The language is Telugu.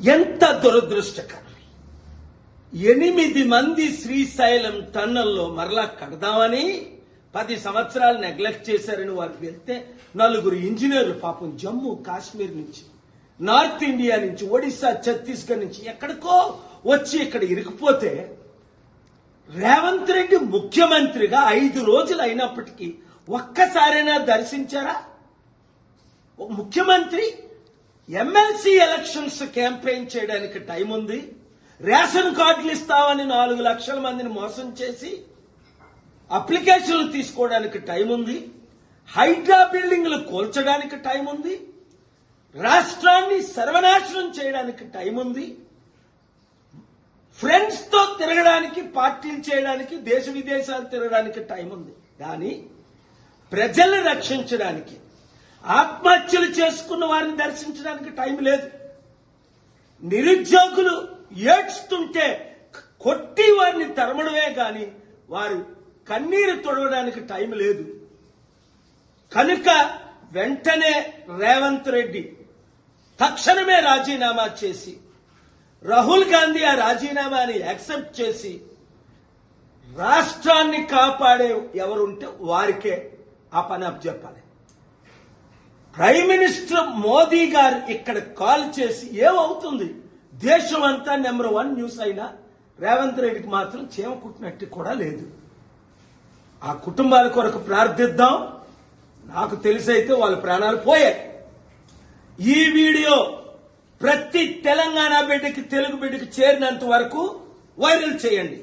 ఎంత దురదృష్టకరం. ఎనిమిది మంది శ్రీశైలం టన్నల్లో మరలా కడదామని పది సంవత్సరాలు నెగ్లెక్ట్ చేశారని వారు వెళ్తే నలుగురు ఇంజనీర్లు పాపం జమ్మూ కాశ్మీర్ నుంచి నార్త్ ఇండియా నుంచి ఒడిశా ఛత్తీస్గఢ్ నుంచి ఎక్కడికో వచ్చి ఇక్కడ ఇరికిపోతే రేవంత్ రెడ్డి ముఖ్యమంత్రిగా ఐదు రోజులు అయినప్పటికీ ఒక్కసారైనా దర్శించారా? ముఖ్యమంత్రి ఎమ్మెల్సీ ఎలక్షన్స్ క్యాంపెయిన్ చేయడానికి టైం ఉంది. రేషన్ కార్డులు ఇస్తామని నాలుగు లక్షల మందిని మోసం చేసి అప్లికేషన్లు తీసుకోవడానికి టైం ఉంది. హైడ్రా బిల్డింగ్లు కూల్చడానికి టైం ఉంది. రాష్ట్రాన్ని సర్వనాశనం చేయడానికి టైం ఉంది. ఫ్రెండ్స్తో తిరగడానికి పార్టీలు చేయడానికి దేశ విదేశాలు తిరగడానికి టైం ఉంది. కానీ ప్రజల్ని రక్షించడానికి ఆత్మహత్యలు చేసుకున్న వారిని దర్శించడానికి టైం లేదు. నిరుద్యోగులు ఏడ్చుతుంటే కొట్టి వారిని తరమడమే గాని వారు కన్నీరు తొడవడానికి టైం లేదు. కనుక వెంటనే రేవంత్ రెడ్డి తక్షణమే రాజీనామా చేసి రాహుల్ గాంధీ ఆ రాజీనామాని యాక్సెప్ట్ చేసి రాష్ట్రాన్ని కాపాడే ఎవరుంటే వారికే ఆ పని అప్పచెప్పాలి. ప్రైమ్ మినిస్టర్ మోదీ గారు ఇక్కడ కాల్ చేసి ఏమవుతుంది? దేశం అంతా నెంబర్ వన్ న్యూస్ అయినా రేవంత్ రెడ్డికి మాత్రం చీమ కుట్టినట్టు కూడా లేదు. ఆ కుటుంబాల కొరకు ప్రార్థిద్దాం. నాకు తెలిసైతే వాళ్ళ ప్రాణాలు పోయాయి. ఈ వీడియో ప్రతి తెలంగాణ బిడ్డకి తెలుగు బిడ్డకి చేరినంత వరకు వైరల్ చేయండి.